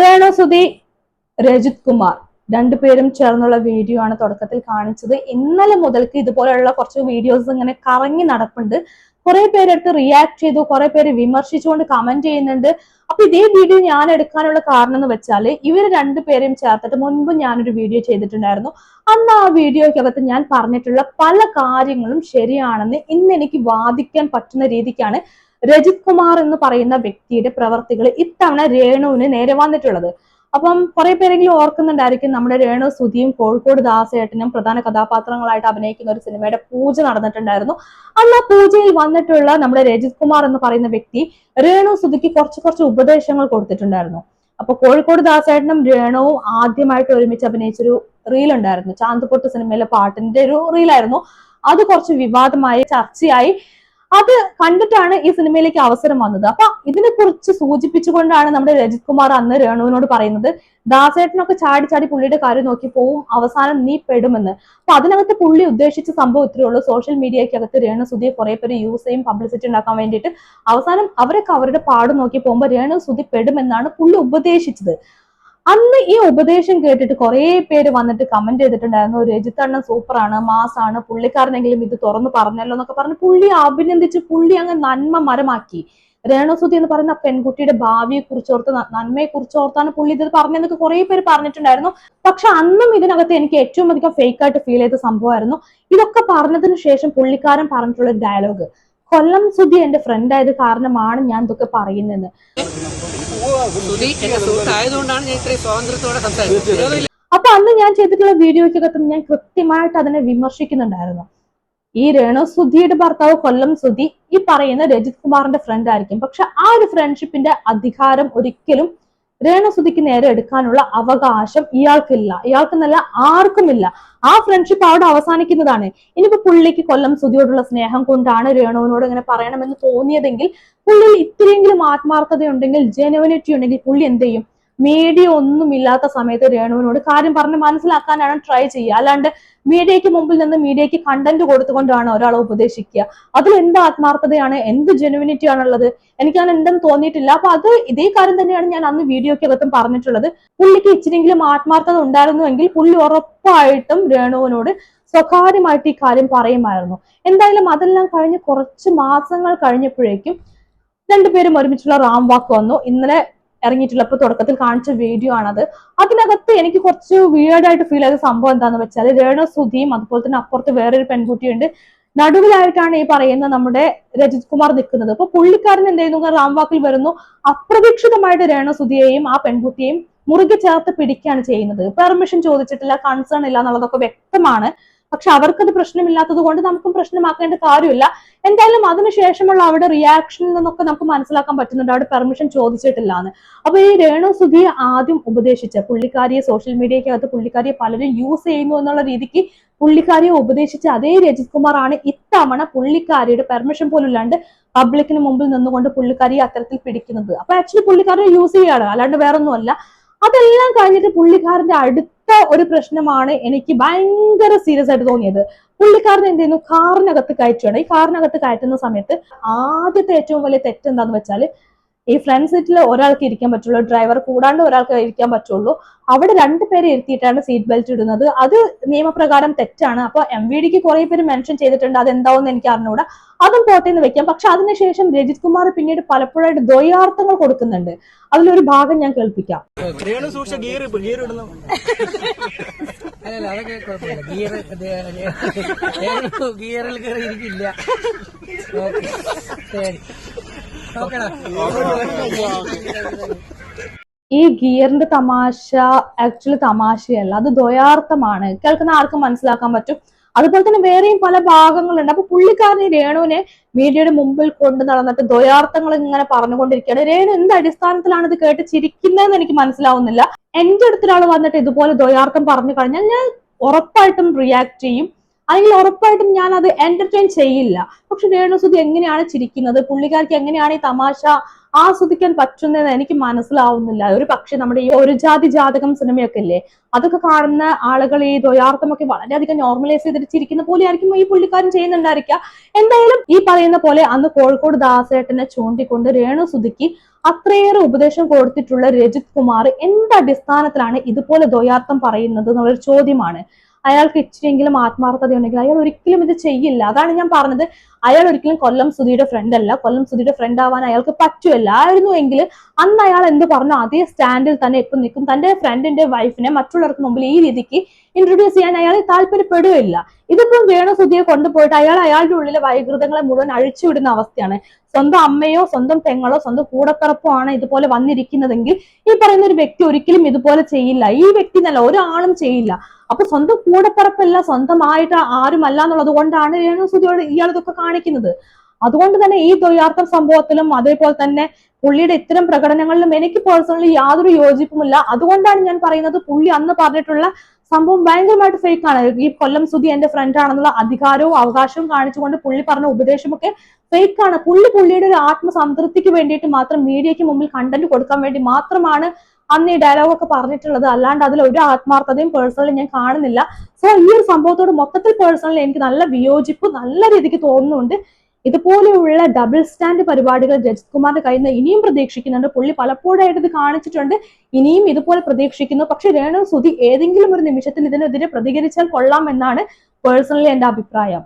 രേണുസുതി രജിത് കുമാർ രണ്ടുപേരും ചേർന്നുള്ള വീഡിയോ ആണ് തുടക്കത്തിൽ കാണിച്ചത്. ഇന്നലെ മുതൽക്ക് ഇതുപോലെയുള്ള കുറച്ച് വീഡിയോസ് ഇങ്ങനെ കറങ്ങി നടപ്പുണ്ട്. കുറെ പേരെടുത്ത് റിയാക്ട് ചെയ്തു കുറെ പേര് വിമർശിച്ചുകൊണ്ട് കമന്റ് ചെയ്യുന്നുണ്ട്. അപ്പൊ ഇതേ വീഡിയോ ഞാൻ എടുക്കാനുള്ള കാരണം എന്ന് വെച്ചാൽ ഇവർ രണ്ടുപേരെയും ചേർത്തിട്ട് മുൻപ് ഞാനൊരു വീഡിയോ ചെയ്തിട്ടുണ്ടായിരുന്നു. അന്ന് ആ വീഡിയോയ്ക്കകത്ത് ഞാൻ പറഞ്ഞിട്ടുള്ള പല കാര്യങ്ങളും ശരിയാണെന്ന് ഇന്ന് എനിക്ക് വാദിക്കാൻ പറ്റുന്ന രീതിക്കാണ് രജിത് കുമാർ എന്ന് പറയുന്ന വ്യക്തിയുടെ പ്രവർത്തികൾ ഇത്തവണ രേണുവിന് നേരെ വന്നിട്ടുള്ളത്. അപ്പം കുറെ പേരെങ്കിലും ഓർക്കുന്നുണ്ടായിരിക്കും നമ്മുടെ രേണു സുധിയും കോഴിക്കോട് ദാസേട്ടനും പ്രധാന കഥാപാത്രങ്ങളായിട്ട് അഭിനയിക്കുന്ന ഒരു സിനിമയുടെ പൂജ നടന്നിട്ടുണ്ടായിരുന്നു. അന്ന് ആ പൂജയിൽ വന്നിട്ടുള്ള നമ്മുടെ രജിത് കുമാർ എന്ന് പറയുന്ന വ്യക്തി രേണു സുധിക്ക് കുറച്ച് കുറച്ച് ഉപദേശങ്ങൾ കൊടുത്തിട്ടുണ്ടായിരുന്നു. അപ്പൊ കോഴിക്കോട് ദാസേട്ടനും രേണുവും ആദ്യമായിട്ട് ഒരുമിച്ച് അഭിനയിച്ചൊരു റീൽ ഉണ്ടായിരുന്നു ചാന്തുപൊട്ട് സിനിമയിലെ പാട്ടിന്റെ ഒരു റീലായിരുന്നു. അത് കുറച്ച് വിവാദമായി ചർച്ചയായി. അത് കണ്ടിട്ടാണ് ഈ സിനിമയിലേക്ക് അവസരം വന്നത്. അപ്പൊ ഇതിനെ കുറിച്ച് സൂചിപ്പിച്ചുകൊണ്ടാണ് നമ്മുടെ രജിത് കുമാർ അന്ന് രേണുവിനോട് പറയുന്നത് ദാസേട്ടനൊക്കെ ചാടി ചാടി പുള്ളിയുടെ കാര്യം നോക്കി പോവും അവസാനം നീ പെടുമെന്ന്. അപ്പൊ അതിനകത്ത് പുള്ളി ഉദ്ദേശിച്ച സംഭവം ഇത്രയേ ഉള്ളൂ. സോഷ്യൽ മീഡിയക്കകത്ത് രേണു സുധിയെ കുറെ പേര് യൂസ് ചെയ്യും പബ്ലിസിറ്റി ഉണ്ടാക്കാൻ വേണ്ടിയിട്ട്. അവസാനം അവരൊക്കെ അവരുടെ പാട് നോക്കി പോകുമ്പോൾ രേണു സുധി പെടുമെന്നാണ് പുള്ളി ഉപദേശിച്ചത്. അന്ന് ഈ ഉപദേശം കേട്ടിട്ട് കുറെ പേര് വന്നിട്ട് കമന്റ് ചെയ്തിട്ടുണ്ടായിരുന്നു രജിത്ത് അണ്ണൻ സൂപ്പറാണ് മാസാണ് പുള്ളിക്കാരനെങ്കിലും ഇത് തുറന്നു പറഞ്ഞല്ലോ എന്നൊക്കെ പറഞ്ഞ് പുള്ളി അഭിനന്ദിച്ച് പുള്ളി അങ്ങ് നന്മ മരമാക്കി. രേണുസുതി എന്ന് പറയുന്ന പെൺകുട്ടിയുടെ ഭാവിയെ കുറിച്ചോർത്ത് നന്മയെ കുറിച്ചോർത്താണ് പുള്ളി ഇത് പറഞ്ഞതെന്നൊക്കെ കുറെ പേര് പറഞ്ഞിട്ടുണ്ടായിരുന്നു. പക്ഷെ അന്നും ഇതിനകത്ത് എനിക്ക് ഏറ്റവും അധികം ഫേക്ക് ആയിട്ട് ഫീൽ ചെയ്ത സംഭവമായിരുന്നു. ഇതൊക്കെ പറഞ്ഞതിന് ശേഷം പുള്ളിക്കാരൻ പറഞ്ഞിട്ടുള്ള ഒരു ഡയലോഗ് കൊല്ലം സുധി എന്റെ ഫ്രണ്ട് ആയത് കാരണമാണ് ഞാൻ ഇതൊക്കെ പറയുന്നതെന്ന്. സുധി എന്റെ സുഹൃത്തായതുകൊണ്ടാണ് ഞാൻ ഇത്രയും സ്വാതന്ത്ര്യത്തോടെ സംസാരിക്കുന്നത്. അപ്പൊ അന്ന് ഞാൻ ചെയ്തിട്ടുള്ള വീഡിയോയ്ക്കകത്തും ഞാൻ കൃത്യമായിട്ട് അതിനെ വിമർശിക്കുന്നുണ്ടായിരുന്നു. ഈ രേണു സുധിയുടെ ഭർത്താവ് കൊല്ലം സുധി ഈ പറയുന്ന രജിത് കുമാറിന്റെ ഫ്രണ്ട് ആയിരിക്കും. പക്ഷെ ആ ഒരു ഫ്രണ്ട്ഷിപ്പിന്റെ അധികാരം ഒരിക്കലും രേണു സുധിക്ക് നേരെ എടുക്കാനുള്ള അവകാശം ഇയാൾക്കില്ല. ഇയാൾക്കെന്നല്ല ആർക്കുമില്ല. ആ ഫ്രണ്ട്ഷിപ്പ് അവിടെ അവസാനിക്കുന്നതാണ്. ഇനിയിപ്പോ പുള്ളിക്ക് കൊല്ലം സുതിയോടുള്ള സ്നേഹം കൊണ്ടാണ് രേണുവിനോട് ഇങ്ങനെ പറയണമെന്ന് തോന്നിയതെങ്കിൽ പുള്ളിയിൽ ഇത്തിരിയെങ്കിലും ആത്മാർത്ഥതയുണ്ടെങ്കിൽ ജെനുവിനിറ്റി ഉണ്ടെങ്കിൽ പുള്ളി എന്ത് ചെയ്യും? മീഡിയ ഒന്നും ഇല്ലാത്ത സമയത്ത് രേണുവിനോട് കാര്യം പറഞ്ഞ് മനസ്സിലാക്കാനാണ് ട്രൈ ചെയ്യുക. അല്ലാണ്ട് മീഡിയയ്ക്ക് മുമ്പിൽ നിന്ന് മീഡിയയ്ക്ക് കണ്ടന്റ് കൊടുത്തുകൊണ്ടാണ് ഒരാളെ ഉപദേശിക്കുക. അതിൽ എന്ത് ആത്മാർത്ഥതയാണ്? എന്ത് ജെനുവിനിറ്റി ആണുള്ളത്? എനിക്ക് അങ്ങനെ എന്തെന്ന് തോന്നിയിട്ടില്ല. അപ്പൊ അത് ഇതേ കാര്യം തന്നെയാണ് ഞാൻ അന്ന് വീഡിയോയ്ക്ക് അകത്തും പറഞ്ഞിട്ടുള്ളത്. പുള്ളിക്ക് ഇച്ചിരിയെങ്കിലും ആത്മാർത്ഥത ഉണ്ടായിരുന്നുവെങ്കിൽ പുള്ളി ഉറപ്പായിട്ടും രേണുവിനോട് സ്വകാര്യമായിട്ട് ഈ കാര്യം പറയുമായിരുന്നു. എന്തായാലും അതെല്ലാം കഴിഞ്ഞ് കുറച്ച് മാസങ്ങൾ കഴിഞ്ഞപ്പോഴേക്കും രണ്ടുപേരും ഒരുമിച്ചുള്ള റാം വാക്ക് വന്നു. ഇന്നലെ ഇറങ്ങിയിട്ടുള്ള. ഇപ്പൊ തുടക്കത്തിൽ കാണിച്ച വീഡിയോ ആണത്. അതിനകത്ത് എനിക്ക് കുറച്ച് വീടായിട്ട് ഫീൽ ചെയ്ത സംഭവം എന്താന്ന് വെച്ചാൽ രേണു സുധിയും അതുപോലെ തന്നെ അപ്പുറത്ത് വേറൊരു പെൺകുട്ടിയുണ്ട്. നടുവിലായിട്ടാണ് ഈ പറയുന്ന നമ്മുടെ രജിത് കുമാർ നിൽക്കുന്നത്. അപ്പൊ പുള്ളിക്കാരൻ എന്ത് ചെയ്യുന്നു? റാംവാക്കിൽ വരുന്നു. അപ്രതീക്ഷിതമായിട്ട് രേണ സുധിയെയും ആ പെൺകുട്ടിയെയും മുറുകെ ചേർത്ത് പിടിക്കുകയാണ് ചെയ്യുന്നത്. പെർമിഷൻ ചോദിച്ചിട്ടില്ല കൺസേൺ ഇല്ല എന്നുള്ളതൊക്കെ വ്യക്തമാണ്. പക്ഷെ അവർക്കത് പ്രശ്നമില്ലാത്തത് കൊണ്ട് നമുക്കും പ്രശ്നമാക്കേണ്ട കാര്യമില്ല. എന്തായാലും അതിനുശേഷമുള്ള അവിടെ റിയാക്ഷനിൽ നിന്നൊക്കെ നമുക്ക് മനസ്സിലാക്കാൻ പറ്റുന്നുണ്ട്. അവിടെ പെർമിഷൻ ചോദിച്ചിട്ടില്ല എന്ന് അപ്പൊ ഈ രേണു സുധിയെ ആദ്യം ഉപദേശിച്ച പുള്ളിക്കാരിയെ സോഷ്യൽ മീഡിയക്കകത്ത് പുള്ളിക്കാരിയെ പലരും യൂസ് ചെയ്യുന്നു എന്നുള്ള രീതിക്ക് പുള്ളിക്കാരിയെ ഉപദേശിച്ച അതേ രജിത് ആണ് ഇത്തവണ പുള്ളിക്കാരിയുടെ പെർമിഷൻ പോലും ഇല്ലാണ്ട് പബ്ലിക്കിന് മുമ്പിൽ നിന്നുകൊണ്ട് പുള്ളിക്കാരിയെ അത്തരത്തിൽ പിടിക്കുന്നത്. അപ്പൊ ആക്ച്വലി പുള്ളിക്കാരനെ യൂസ് ചെയ്യാണ് അല്ലാണ്ട് വേറൊന്നുമല്ല. അതെല്ലാം കഴിഞ്ഞിട്ട് പുള്ളിക്കാരന്റെ അടുത്ത ഒരു പ്രശ്നമാണ് എനിക്ക് ഭയങ്കര സീരിയസ് ആയിട്ട് തോന്നിയത്. പുള്ളിക്കാരൻ എന്ത് ചെയ്യുന്നു? കാറിനകത്ത് കയറ്റുകയാണ് ഈ കാറിനകത്ത് കയറ്റുന്ന സമയത്ത് ആദ്യത്തെ ഏറ്റവും വലിയ തെറ്റ് എന്താന്ന് വെച്ചാൽ ഈ ഫ്രണ്ട് സീറ്റിൽ ഒരാൾക്ക് ഇരിക്കാൻ പറ്റുള്ളൂ ഡ്രൈവർ കൂടാണ്ട് ഒരാൾക്ക് ഇരിക്കാൻ പറ്റുള്ളൂ. അവിടെ രണ്ടുപേരെ ഇരുത്തിയിട്ടാണ് സീറ്റ് ബെൽറ്റ് ഇടുന്നത്. അത് നിയമപ്രകാരം തെറ്റാണ്. അപ്പൊ എം വി ഡിക്ക് കുറെ പേര് മെൻഷൻ ചെയ്തിട്ടുണ്ട്. അത് എന്താവെന്ന് എനിക്ക് അറിഞ്ഞുകൂടാ അതും പോട്ടേന്ന് വെക്കാം. പക്ഷെ അതിനുശേഷം രജിത് കുമാർ പിന്നീട് പലപ്പോഴായിട്ട് ദ്വയാർത്ഥങ്ങൾ കൊടുക്കുന്നുണ്ട്. അതിലൊരു ഭാഗം ഞാൻ കേൾപ്പിക്കാം. അല്ലല്ല അതൊക്കെ കുഴപ്പമില്ല. ഗിയർ ഗിയറിൽ കയറി ഇരിക്കില്ല ഈ ഗിയറിന്റെ തമാശ ആക്ച്വലി തമാശയല്ല അത് ദ്വയാർത്ഥമാണ്. കേൾക്കുന്ന ആർക്കും മനസ്സിലാക്കാൻ പറ്റും. അതുപോലെ തന്നെ വേറെയും പല ഭാഗങ്ങളുണ്ട്. അപ്പൊ പുള്ളിക്കാരൻ രേണുവിനെ മീഡിയയുടെ മുമ്പിൽ കൊണ്ട് നടന്നിട്ട് ദ്വയാർത്ഥങ്ങൾ ഇങ്ങനെ പറഞ്ഞുകൊണ്ടിരിക്കുകയാണ്. രേണു എന്ത് അടിസ്ഥാനത്തിലാണ് ഇത് കേട്ട് ചിരിക്കുന്നതെന്ന് എനിക്ക് മനസ്സിലാവുന്നില്ല. എന്റെ അടുത്തൊരാൾ വന്നിട്ട് ഇതുപോലെ ദ്വയാർത്ഥം പറഞ്ഞു കഴിഞ്ഞാൽ ഞാൻ ഉറപ്പായിട്ടും റിയാക്ട് ചെയ്യും. അല്ലെങ്കിൽ ഉറപ്പായിട്ടും ഞാൻ അത് എന്റർടൈൻ ചെയ്യില്ല. പക്ഷെ രേണുസുതി എങ്ങനെയാണ് ചിരിക്കുന്നത്? പുള്ളിക്കാർക്ക് എങ്ങനെയാണ് ഈ തമാശ ആസ്വദിക്കാൻ പറ്റുന്നതെന്ന് എനിക്ക് മനസ്സിലാവുന്നില്ല. ഒരു പക്ഷെ നമ്മുടെ ഈ ഒരു ജാതി ജാതകം സിനിമയൊക്കെ ഇല്ലേ അതൊക്കെ കാണുന്ന ആളുകൾ ഈ ദ്വയാർത്ഥമൊക്കെ വളരെയധികം നോർമലൈസ് ചെയ്തിട്ട് ചിരിക്കുന്ന പോലെ ആയിരിക്കും ഈ പുള്ളിക്കാരൻ ചെയ്യുന്നുണ്ടായിരിക്കുക എന്തായാലും ഈ പറയുന്ന പോലെ അന്ന് കോഴിക്കോട് ദാസേട്ടനെ ചൂണ്ടിക്കൊണ്ട് രേണു സുധിക്ക് അത്രയേറെ ഉപദേശം കൊടുത്തിട്ടുള്ള രജിത് കുമാർ എന്ത് അടിസ്ഥാനത്തിലാണ് ഇതുപോലെ ദ്വയാർത്ഥം പറയുന്നത് എന്നുള്ളൊരു ചോദ്യമാണ്. അയാൾക്ക് ഇച്ചിരിയെങ്കിലും ആത്മാർത്ഥത ഉണ്ടെങ്കിൽ അയാൾ ഒരിക്കലും ഇത് ചെയ്യില്ല. അതാണ് ഞാൻ പറഞ്ഞത്. അയാൾ ഒരിക്കലും കൊല്ലം സുധിയുടെ ഫ്രണ്ട് അല്ല. കൊല്ലം സുധിയുടെ ഫ്രണ്ട് ആവാൻ അയാൾക്ക് പറ്റുമല്ല ആയിരുന്നു എങ്കിൽ അന്ന് അയാൾ എന്ത് പറഞ്ഞു? അതേ സ്റ്റാൻഡിൽ തന്നെ ഇപ്പം നിൽക്കും. തന്റെ ഫ്രണ്ടിന്റെ വൈഫിനെ മറ്റുള്ളവർക്ക് മുമ്പിൽ ഈ രീതിക്ക് ഇൻട്രൊഡ്യൂസ് ചെയ്യാൻ അയാൾ താല്പര്യപ്പെടുകയില്ല. ഇതിപ്പം വേണു സുധിയെ കൊണ്ടുപോയിട്ട് അയാൾ അയാളുടെ ഉള്ളിലെ വൈകൃതങ്ങളെ മുഴുവൻ അഴിച്ചുവിടുന്ന അവസ്ഥയാണ്. സ്വന്തം അമ്മയോ സ്വന്തം പെങ്ങളോ സ്വന്തം കൂടപ്പിറപ്പോ ആണ് ഇതുപോലെ വന്നിരിക്കുന്നതെങ്കിൽ ഈ പറയുന്ന ഒരു വ്യക്തി ഒരിക്കലും ഇതുപോലെ ചെയ്യില്ല. ഈ വ്യക്തി എന്നല്ല ഒരാളും ചെയ്യില്ല. അപ്പൊ സ്വന്തം കൂടപ്പിറപ്പല്ല സ്വന്തമായിട്ട് ആരുമല്ല എന്നുള്ളത് കൊണ്ടാണ് രേണു സുധിയോട് ഇയാൾ ഇതൊക്കെ കാണിക്കുന്നത്. അതുകൊണ്ട് തന്നെ ഈ ദ്വയാർത്ഥം സംഭവത്തിലും അതേപോലെ തന്നെ പുള്ളിയുടെ ഇത്തരം പ്രകടനങ്ങളിലും എനിക്ക് പേഴ്സണലി യാതൊരു യോജിപ്പുമില്ല. അതുകൊണ്ടാണ് ഞാൻ പറയുന്നത് പുള്ളി അന്ന് പറഞ്ഞിട്ടുള്ള സംഭവം ഭയങ്കരമായിട്ട് ഫേക്ക് ആണ്. ഈ കൊല്ലം സുധി എന്റെ ഫ്രണ്ട് ആണെന്നുള്ള അധികാരവും അവകാശവും കാണിച്ചുകൊണ്ട് പുള്ളി പറഞ്ഞ ഉപദേശമൊക്കെ ഫേക്ക് ആണ്. പുള്ളി പുള്ളിയുടെ ഒരു ആത്മസംതൃപ്തിക്ക് വേണ്ടിയിട്ട് മാത്രം മീഡിയയ്ക്ക് മുമ്പിൽ കണ്ടന്റ് കൊടുക്കാൻ വേണ്ടി മാത്രമാണ് അന്ന് ഈ ഡയലോഗ് ഒക്കെ പറഞ്ഞിട്ടുള്ളത് അല്ലാണ്ട് അതിൽ ഒരു ആത്മാർത്ഥതയും പേഴ്സണലി ഞാൻ കാണുന്നില്ല. സോ ഈ ഒരു സംഭവത്തോട് മൊത്തത്തിൽ പേഴ്സണലി എനിക്ക് നല്ല വിയോജിപ്പ് നല്ല രീതിക്ക് തോന്നുന്നുണ്ട്. ഇതുപോലെയുള്ള ഡബിൾ സ്റ്റാൻഡ് പരിപാടികൾ രജിത് കുമാറിന്റെ കയ്യിൽ നിന്ന് ഇനിയും പ്രതീക്ഷിക്കുന്നുണ്ട്. പുള്ളി പലപ്പോഴായിട്ട് ഇത് കാണിച്ചിട്ടുണ്ട്. ഇനിയും ഇതുപോലെ പ്രതീക്ഷിക്കുന്നു. പക്ഷെ രേണു സുധി ഏതെങ്കിലും ഒരു നിമിഷത്തിൽ ഇതിനെതിരെ പ്രതികരിച്ചാൽ കൊള്ളാം എന്നാണ് പേഴ്സണലി എന്റെ അഭിപ്രായം.